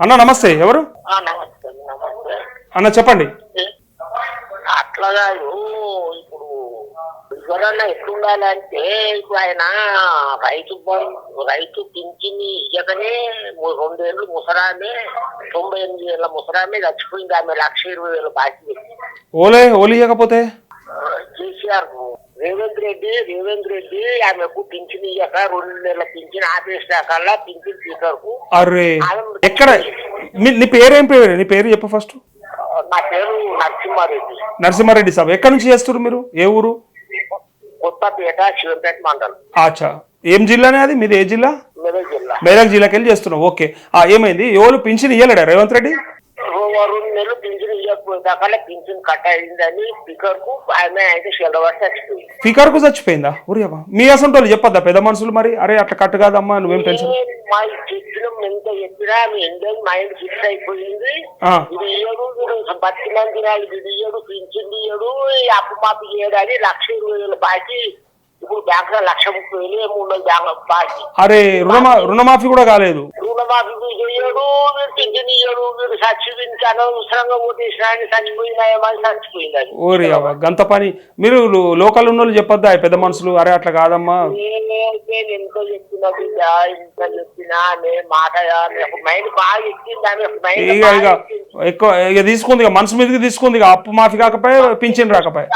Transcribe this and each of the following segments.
అన్న నమస్తే. ఎవరు? ఆ, నమస్తే నమస్తే. అన్న చెప్పండి. అట్లా కాదు ఇప్పుడు ఎవరన్నా ఎట్లుండాలంటే ఇప్పుడు ఆయన రైతు రైతు పింఛని ఇయ్యకనే రెండేళ్ళు ముసరామే తొంభై ఎనిమిది ఏళ్ళ ముసరామే చచ్చిపోయింది ఆమె లక్ష ఇరవై వేలు బాకీ. ఓలే ఓలి ఇవ్వకపోతే కేసీఆర్ రేవంత్ రెడ్డి రేవంత్ రెడ్డి ఆమెకు పింఛన్ ఇయ్యక రెండు నెలల పింఛన్ ఆపేసినాకల్లా పింఛన్ స్పీకర్కు అరే ఎక్కడ? నీ పేరేం పేరు? నీ పేరు చెప్పు ఫస్ట్ నా పేరు నరసింహారెడ్డి. నరసింహారెడ్డి సాబ్. ఎక్కడి నుంచి చేస్తారు మీరు? ఏ ఊరు? కొత్తపేట శివంపేట మండలం. ఆచా ఏం జిల్లానే అది? మీది ఏ జిల్లా? మెదక్ జిల్లా. మేదక్ జిల్లాకి వెళ్ళి చేస్తున్నావు ఓకే. ఆ ఏమైంది? ఎవరు పింఛన్ ఇయ్యలేడా రేవంత్ రెడ్డి? రెండు నెలలు పింఛన్ పింఛన్ కట్ అయిందని స్పీకర్కు ఆమె అయితే షెల్డవర్ చచ్చిపోయింది. ఊరియమ్మా మీ అసంటి వాళ్ళు చెప్పొద్దా? పెద్ద మనుషులు మరి? అరే అట్లా కట్టు కాదమ్మా నువ్వేం టెన్షన్? మా ఎంత చెప్పినా మైండ్ ఫిక్స్ అయిపోయింది. ఇది ఇయ్యడు వీడు బతికినంత తినాలి ఇది ఇయ్యడు పింఛన్ ఇయ్యడు ఈ అప్పు మాపి అని లక్ష ఇరవై వేలు బాకీ ఇప్పుడు బ్యాంక్లో లక్ష ముప్పై వేలు బ్యాంక్ బాకీ. అరే రుణమా రుణమాఫీ కూడా కాలేదు. రుణమాఫీ చేయడు వీడు పింఛన్ ఇయ్యడు వీడు చచ్చిపోయింది అనవసరంగా ఓటేసిన ఆయన చచ్చిపోయిందా ఏమని చచ్చిపోయింది అది. ఓరి గంత పని. మీరు లోకల్ ఉన్న వాళ్ళు చెప్పొద్దా పెద్ద మనుషులు? అరే అట్లా కాదమ్మా. నేనైతే ఎంతో చెప్పిన బిడ్డ ఇంత చెప్పినా నే మాట మైండ్ బాగా ఎక్కింది మైండ్ ఎక్కువ ఇక తీసుకుంది మనసు మీదకి తీసుకుంది అప్పు మాఫీ కాకపోయే పింఛన్ రాకపోయే.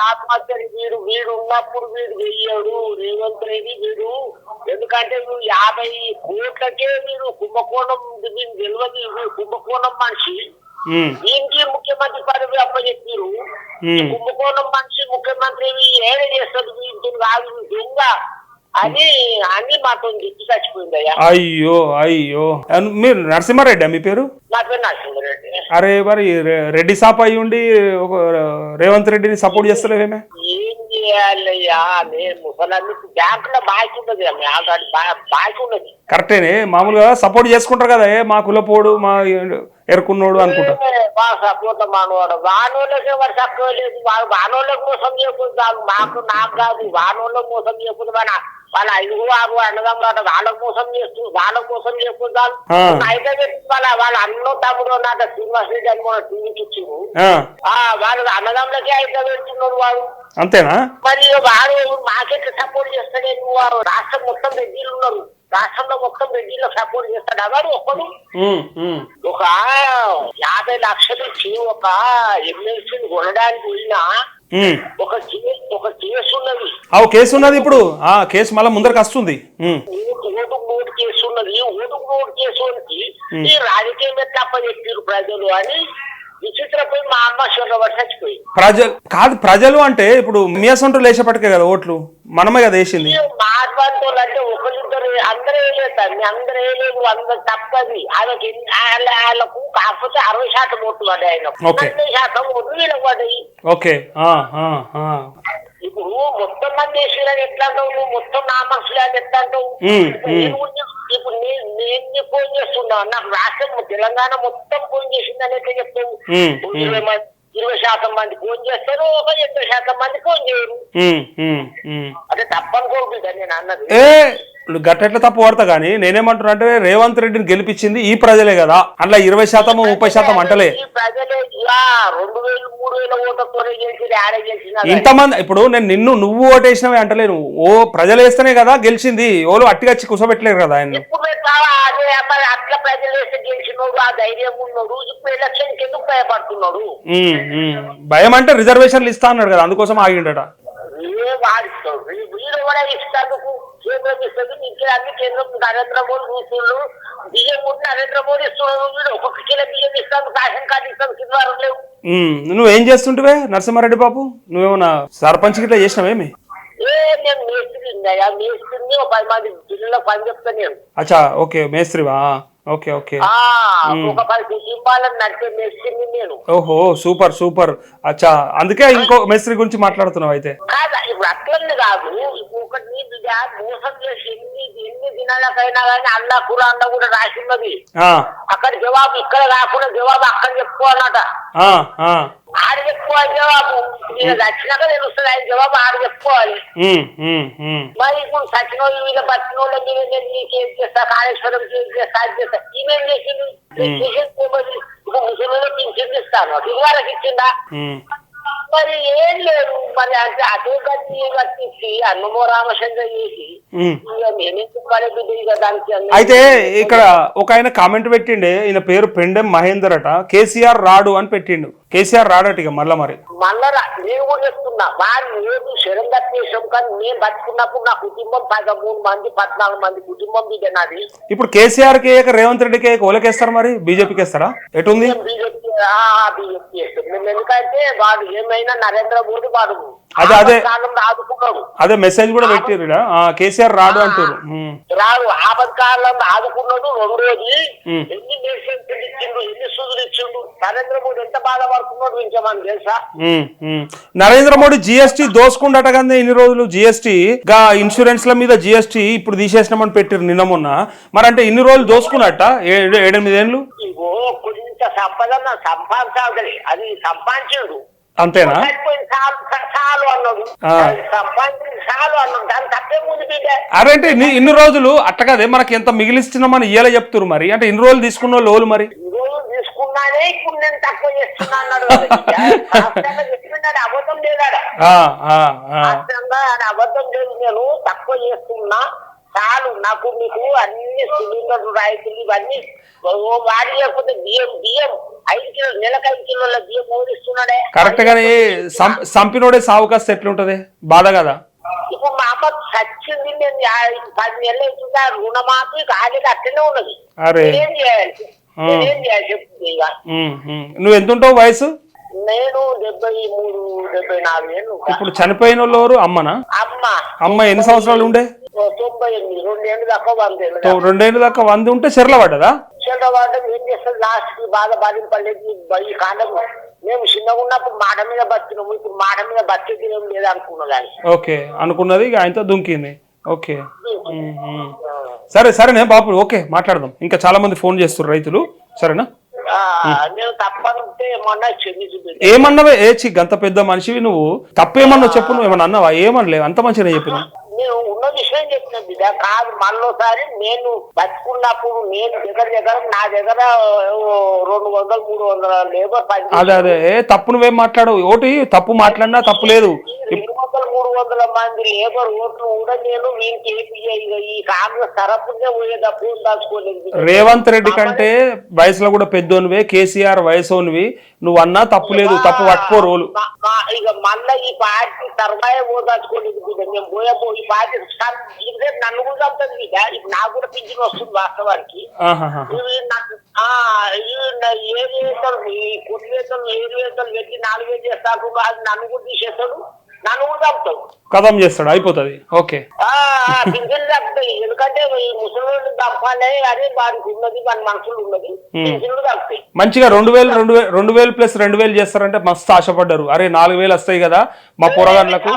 వీడు ఉన్నప్పుడు వీడు వెయ్యాడు రేవంత్ రెడ్డి వీడు ఎందుకంటే వీడు యాభై కోట్లకే వీడు కుంభకోణం తెలియదు కుంభకోణం మనిషి. దీనికి ముఖ్యమంత్రి పదవి అప్పచెప్పారు. కుంభకోణం మనిషి ముఖ్యమంత్రి ఏడ చేస్తుంది వీటిని కాదు దొంగ. అని అని మాతో చెప్పి చచ్చిపోయింది అయ్యా. అయ్యో మీరు నరసింహారెడ్డి మీ పేరు? నా పేరు నరసింహారెడ్డి. అరే మరి రెడ్డి సాప్ అయ్యి ఉండి ఒక రేవంత్ రెడ్డిని సపోర్ట్ చేస్తలేవేమే? చేయాలయ్యా బాకీ ఆల్రెడీ బాకీ కరెక్టేనే మామూలుగా సపోర్ట్ చేసుకుంటారు కదా ఏ మా కులపోడు మా ఎరుకున్నోడు అనుకుంటా. సపోర్ట్ మానవాడు వానోళ్ళకి ఎవరు తక్కువ లేదు వాళ్ళు వానోళ్ళకి మోసం చేయకూడదు మాకు నాకు కాదు వానోళ్ళకి మోసం చేయకూడదు మన వాళ్ళ ఐదుగురు ఆరు అన్నదమ్ములు వాళ్ళకి మోసం చేస్తూ చేయకూడదు చాలు ఆ. అయితే వాళ్ళ వాళ్ళ అన్నో తమ్ముడు నాకు శ్రీనివాస్ రెడ్డి అని మన టీవీకి ఇచ్చిండు. వాళ్ళు అన్నదమ్ములకే అయితే పెడుతున్నాడు వాడు. అంతేనా? మరి వాడు మాకెట్ సపోర్ట్ చేస్తాడే వాడు? రాష్ట్రం మొత్తం రెడ్డిలు ఉన్నారు. రాష్ట్రంలో మొత్తం రెడ్డిలో సపోర్ట్ చేస్తాడు వాడు ఒక్కడు. ఒక యాభై లక్షలు ఇచ్చి ఒక ఎమ్మెల్సీని కొనడానికి పోయినా. ఒక ఒక కేసు ఉన్నది అవు కేసు ఉన్నది ఇప్పుడు. ఆ కేసు మళ్ళీ ముందరకు వస్తుంది. ఓటు ఓటు కేసు ఉన్నది ఓటు నోటు కేసు ఈ ఎట్లా చెప్పారు ప్రజలు అని ప్రజలు కాదు ప్రజలు అంటే ఇప్పుడు మీ అసంటూ లేచేపటికే కదా ఓట్లు? మనమే కదా వేసింది. ఓకే. ఇప్పుడు మొత్తం మంది వేసేయాలని ఎట్లా మొత్తం నా మనుషులు అని ఎట్లా ఇప్పుడు నేను నేను ఫోన్ చేస్తున్నా. నాకు రాష్ట్రం తెలంగాణ మొత్తం ఫోన్ చేసిందని ఎట్లా చెప్తావు ఇరవై మంది ఇరవై శాతం మంది ఫోన్ చేస్తారు ఒక ఎనభై శాతం మంది ఫోన్ చేయరు. అంటే తప్పనుకోకుండా నేను అన్నది. గట్టెట్ల తప్పు పడతా కానీ నేనేమంటున్నా అంటే రేవంత్ రెడ్డిని గెలిపించింది ఈ ప్రజలే కదా. అట్లా ఇరవై శాతం ముప్పై శాతం అంటలే. ఇంతమంది ఇప్పుడు నేను నిన్ను నువ్వు ఓటేసినవి అంటలేను ఓ ప్రజలు వేస్తేనే కదా గెలిచింది. ఓలు అట్టిగచ్చి కుసబెట్టలేరు కదా ఆయన. భయం అంటే రిజర్వేషన్లు ఇస్తా అన్నాడు కదా అందుకోసం ఆగిండట. కేంద్రం ఇస్తుంది ఇంకే అన్ని కేంద్రం నరేంద్ర మోడీ చూస్తుండ్రు బియ్యం కూడా నరేంద్ర మోడీ ఇస్తున్నాడు ఒక్కొక్క కిలో బియ్యం ఇస్తాడు రేషన్ కార్డు ఇస్తాడు కింద వరకు లేవు నువ్వేం చేస్తుంటివే నరసింహారెడ్డి బాబు? నువ్వేమన్నా సర్పంచ్ గిట్లా చేసినావేమి ఏ నేను మేస్త్రి మేస్త్రిని పది మంది పని చెప్తాను నేను. అచ్చా ఓకే మేస్త్రివా? Okay okay. ఆ, ఒక పది కుటుంబాలను నడిపే మేస్త్రిని నేను. ఓహో సూపర్ సూపర్. అచ్చా అందుకే ఇంకో మేస్త్రి గురించి మాట్లాడుతున్నావు అయితే. కాదా ఇప్పుడు అట్లని కాదు. ఇప్పుడు ఒకటి నీ బిడ్డ మోసం చేసి ఎన్ని ఎన్ని దినాలకైనా కానీ అల్లా కురాన్లో కూడా రాసిన్నది. ఆ, అక్కడ జవాబు ఇక్కడ కాకుండా జవాబు అక్కడ చెప్పుకోవాలన్నట. ఆడ చెప్పుకోవాలి జవాబు. నేను చచ్చినాక తెలుస్తుంది ఆయన జవాబు ఆడ చెప్పుకోవాలి. మరి ఇప్పుడు సచిన వాళ్ళు మీద బతికిన వాళ్ళ నేను నీకేం చేస్తా? కాళేశ్వరం ఏం చేస్తా? అది చేస్తా. ఈమె చేసింది? ఇప్పుడు పింఛన్ ఇస్తాను. ఇదివరకు ఇచ్చిందా. మరి ఏం లేదు. మరి అంటే అటు కట్టి కట్టించి అన్నమో రామచంద్ర చేసి బిడ్డ దానికి అయితే ఇక్కడ ఒక ఆయన కామెంట్ పెట్టిండే ఈయన పేరు పెండెం మహేందర్ అట. కేసీఆర్ రాడు అని పెట్టిండు. కేసీఆర్ రాడట ఇక మళ్ళా మరి. మళ్ళా నేను కూడా చెప్తున్నా వాడు లేదు శరం కట్టేసాం కానీ నేను బతుకున్నప్పుడు నా కుటుంబం పదమూడు మంది పద్నాలుగు మంది కుటుంబం బిడ్డ నాది. ఇప్పుడు కేసీఆర్కి రేవంత్ రెడ్డికి ఓలకేస్తారు మరి? బీజేపీకి వేస్తారా? ఎటుంది బీజేపీ బీజేపీ చేస్తాం మేము ఎందుకంటే వాడు ఏమైనా నరేంద్ర మోడీ వాడు అదే, అదే. ఆదుకున్నాడు అదే మెసేజ్ కూడా. ఆ కేసీఆర్ రాడు అంటారు. రాడు. ఆపత్కాలం ఆదుకున్నాడు రెండోది. ఎన్ని మెడిసిన్స్ ఇచ్చిండు ఎన్ని సూదులు ఇచ్చిండు? నరేంద్ర మోడీ ఎంత బాధపడుతున్నాడు ఇంకేమని తెలుసా. నరేంద్ర మోడీ జిఎస్టీ దోసుకుండట కదా ఇన్ని రోజులు జిఎస్టీ గా ఇన్సూరెన్స్ల మీద జిఎస్టీ ఇప్పుడు తీసేసినామని పెట్టిరు నిన్న మొన్న. మరి అంటే ఇన్ని రోజులు దోసుకున్నట్ట? ఏడు ఏడెనిమిది ఏళ్ళు? కొంత సంపద సంపాదించాలి. అది సంపాదించాడు. అంతేనా? చనిపోయిన చాలు చాలు అన్నాడు. ఆ. సంపాదించిన చాలు అన్నాడు. దాని తప్పే ముందు బిడ్డ అరే అంటే ఇన్ని రోజులు అట్ట కదే మనకి ఎంత మిగిలిస్తున్నామని ఇయ్యాల చెప్తురు మరి. అంటే ఇన్ని రోజులు తీసుకున్న ఎవరు మరి? అబద్ధం లేదు నేను తక్కువ చేస్తున్నా. చాలు నాకు మీకు అన్ని సిలిండర్లు రైతులు ఇవన్నీ. ఓ వాడి లేకపోతే బియ్యం బియ్యం. ఐదు కిలో నెలకు ఐదు కిలోల బియ్యం ఊరిస్తున్నాడే కరెక్ట్ గానీ సంపినోడే సావు కాస్త ఎట్లుంటది? బాధ కదా? ఇప్పుడు మా అమ్మ చచ్చింది నేను పది నెలలు అవుతుందా? రుణమాఫీ కాలేదు అట్లనే ఉన్నది. ఏం చేయాలి. ఏం చేయాలి చెప్పు ఇక. నువ్వు ఎంత ఉంటావు వయసు? నేను డెబ్బై మూడు డెబ్బై నాలుగు ఏళ్ళు. ఇప్పుడు చనిపోయిన వాళ్ళు అమ్మనా? అమ్మ. అమ్మ ఎన్ని సంవత్సరాలు ఉండే? తొంభై ఎనిమిది రెండు ఏళ్ళు దాకా. వంద రెండేళ్ళు దాకా వంద ఉంటే చెర్ల పడ్డదా? ఏం చేస్తుంది లాస్ట్కి బాధ బాధింపలేదు. ఈ కాండం మేము చిన్నగా ఉన్నప్పుడు మాట మీద బతికినాము. ఇప్పుడు మాట మీద బతికి ఏం లేదు అనుకున్నా కానీ. ఓకే అనుకున్నది ఇక ఆయనతో దుంకింది. ఓకే. సరే సరేనే బాబు. ఓకే మాట్లాడదాం. ఇంకా చాలా మంది ఫోన్ చేస్తారు రైతులు. సరేనా? ఏమన్నావే? ఏ చి గంత పెద్ద మనిషివి నువ్వు. తప్పేమన్నావు చెప్పు నువ్వు. ఏమన్నా అన్నావా? ఏమనలేవు. అంత మంచిగా చెప్పిన నేను ఉన్న విషయం చెప్పిన బిడ్డ. కాదు మళ్ళోసారి నేను బతుకున్నప్పుడు నేను దగ్గర దగ్గర నా దగ్గర రెండు వందలు మూడు వందల లేబర్ అదే అదే. తప్పు నువ్వేం మాట్లాడవు. ఒకటి తప్పు మాట్లాడినా తప్పు లేదు. మూడు వందల మంది లేబర్ ఓట్లు కూడా నేను ఈ కాంగ్రెస్ తరపునే పోయేటప్పుడు దాచుకోలేదు రేవంత్ రెడ్డి కంటే వయసులో కూడా పెద్దోనివే కేసీఆర్ వయసోనివి. నువ్వు అన్నా తప్పు లేదు తప్పు పట్టుకో రోలు. ఇక మళ్ళా ఈ పార్టీ తర్వాయ పోదాచుకోలేదు మేము పోయబో ఈ పార్టీ నన్ను కూడా చంపుతుంది ఇప్పుడు నాకు కూడా పింఛన్ వస్తుంది వాస్తవానికి. ఏడు వేతలు ఏడు వేతలు పెట్టి నాలుగు వేలు చేస్తాడు అది నన్ను కూడా తీసేస్తాడు. నన్ను కూడా చంపుతాడు కథం చేస్తాడు అయిపోతుంది. ఓకే. పింఛన్లు ఎందుకంటే ఈ ముసలి తప్పాలి అదే వారికి ఉన్నది పింఛన్లు మంచిగా రెండు వేలు రెండు వేలు రెండు వేలు ప్లస్ రెండు వేలు చేస్తారంటే మస్తు ఆశపడ్డారు. అరే నాలుగు వేలు వస్తాయి కదా మా పొరగాళ్ళకు.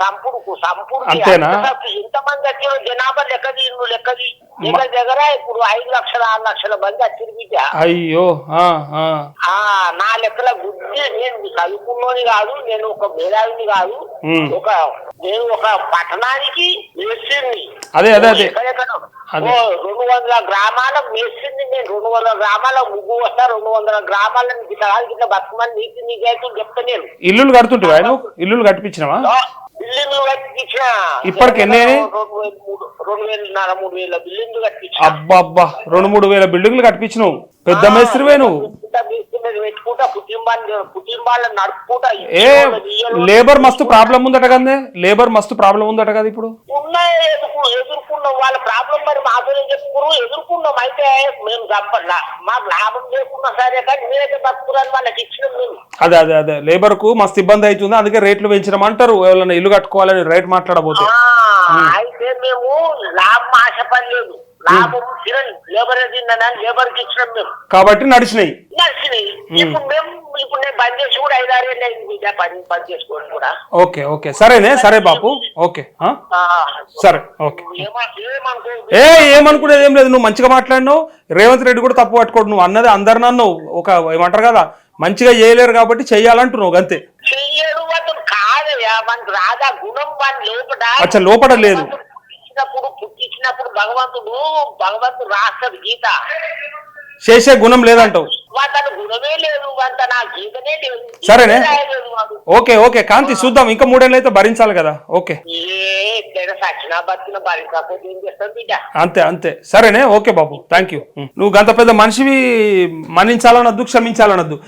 సంపుడుకు సంపుడుకు అంతేనా? ఎంతమంది వచ్చిన జనాభా లెక్కది నువ్వు లెక్కది దగ్గర దగ్గర ఇప్పుడు ఐదు లక్షల ఆరు లక్షల మంది వచ్చింది బిడ్డ అయ్యో నా లెక్కల గుడ్డి నేను చదువుకున్నోని కాదు నేను ఒక మేధావిని కాదు. ఒక నేను ఒక పట్టణానికి మేస్త్రిని అదే, అదే, అదే. రెండు వందల గ్రామాల మేస్త్రిని నేను రెండు వందల గ్రామాల ముగ్గు వస్తా రెండు వందల గ్రామాలను గిట్ల గిట్ల బతుకమని నీతి నీకైతే చెప్తా నేను ఇల్లులు కడుతుంటివా నువ్వు ఇల్లులు కట్టిపించినవా బిల్డింగ్లు కట్టించిన ఇప్పటికి ఎన్ని అయినాయి? రెండు వేల మూడు బిల్డింగ్లు కట్టించిన అబ్బా అబ్బా రెండు మూడు వేల బిల్డింగ్లు కట్టిపించినావు పెద్ద మేస్త్రివే నువ్వు. ఏ లేబర్ మస్తు ప్రాబ్లం ఉందట కదే? లేబర్ మస్తు ప్రాబ్లం ఉందట కదా ఇప్పుడు? ఎదుర్కొన్నాం. వాళ్ళ ప్రాబ్లం మరి మాతోనే చెప్పుకురు ఎదుర్కొన్నాం. అయితే మేము చంపట్లా మాకు లాభం లేకున్నా సరే కానీ మీరైతే బతుకురాని వాళ్ళకి ఇచ్చినాం మేము. అదే అదే అదే. లేబర్కు మస్తు ఇబ్బంది అవుతుంది అందుకే రేట్లు పెంచడం అంటారు. ఎవరైనా ఇల్లు కట్టుకోవాలని రేట్ మాట్లాడబోతే. అయితే మేము లాభం ఆశపడలేదు. లాభం తిరని లేబర్ తిన్నానని లేబర్కి ఇచ్చినాం మేము. కాబట్టి నడిచినాయి. నచ్చినాయి ఇప్పుడు మేము ఇప్పుడు నేను బంద్ చేసి కూడా ఐదారు ఏళ్ళు అయింది బిడ్డ పని చేసుకోవడం కూడా. Okay okay. సరేనే సరే బాపు. ఓకే సరే ఓకే. ఏ ఏమనుకునేది ఏం లేదు. నువ్వు మంచిగా మాట్లాడినావు. రేవంత్ రెడ్డి కూడా తప్పు పట్టుకోడు. నువ్వు అన్నది అందరిని అన్నావు ఒక ఏమంటారు కదా మంచిగా చేయలేరు కాబట్టి చెయ్యాలంటున్నావు అంతే. చెయ్యడు అతను కాదయ్యా మనకు రాదా గుణం వాని లోపల అచ్చా, లోపల లేదు. ఇచ్చినప్పుడు భగవంతుడు భగవంతుడు రాస్తాడు గీత. చేసే గుణం లేదంటావు. సరేనే. Okay okay. కాంతి చూద్దాం. ఇంకా మూడేళ్ళు అయితే భరించాలి కదా. ఓకే. అంతే అంతే. సరేనే? Okay Babu. థ్యాంక్ యూ నువ్వు గంత పెద్ద మనిషివి మన్నించాలనొద్దు క్షమించాలనొద్దు.